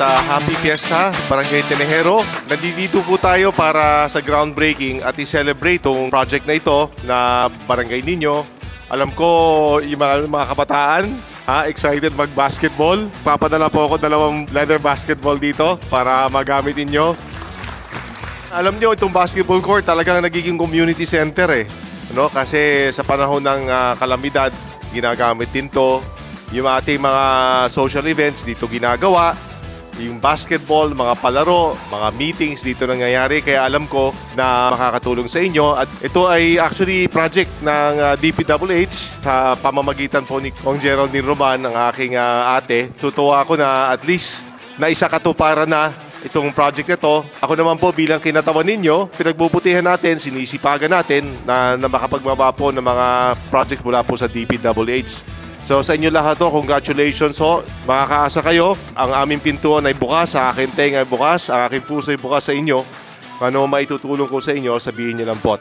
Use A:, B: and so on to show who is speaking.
A: uh, Happy Fiesta, Barangay Tenejero. Nandito po tayo para sa groundbreaking at i-celebrate tong project na ito na Barangay ninyo. Alam ko yung mga, mga kabataan, ha, excited mag-basketball. Papadala po ako dalawang leather basketball dito para magamit ninyo. Alam nyo, itong basketball court talagang nagiging community center eh. No? Kasi sa panahon ng ah, kalamidad, ginagamit din to. Yung ating mga social events dito ginagawa. Yung basketball, mga palaro, mga meetings dito nangyayari. Kaya alam ko na makakatulong sa inyo. At ito ay actually project ng ah, DPWH sa pamamagitan po ni Kong Geraldine Roman, ang aking ah, ate. Tutuwa ako na at least na isa katuparan na itong project na to. Ako naman po bilang kinatawan ninyo, pinagbubutihan natin, sinisipagan natin na, na makapagbaba po ng mga project mula po sa DPWH. So sa inyo lahat to, congratulations ho. Makakaasa kayo. Ang aming pintuan ay bukas, ang aking tenga ay bukas, ang aking puso ay bukas sa inyo. Ano maitutulong ko sa inyo, sabihin niyo lang po.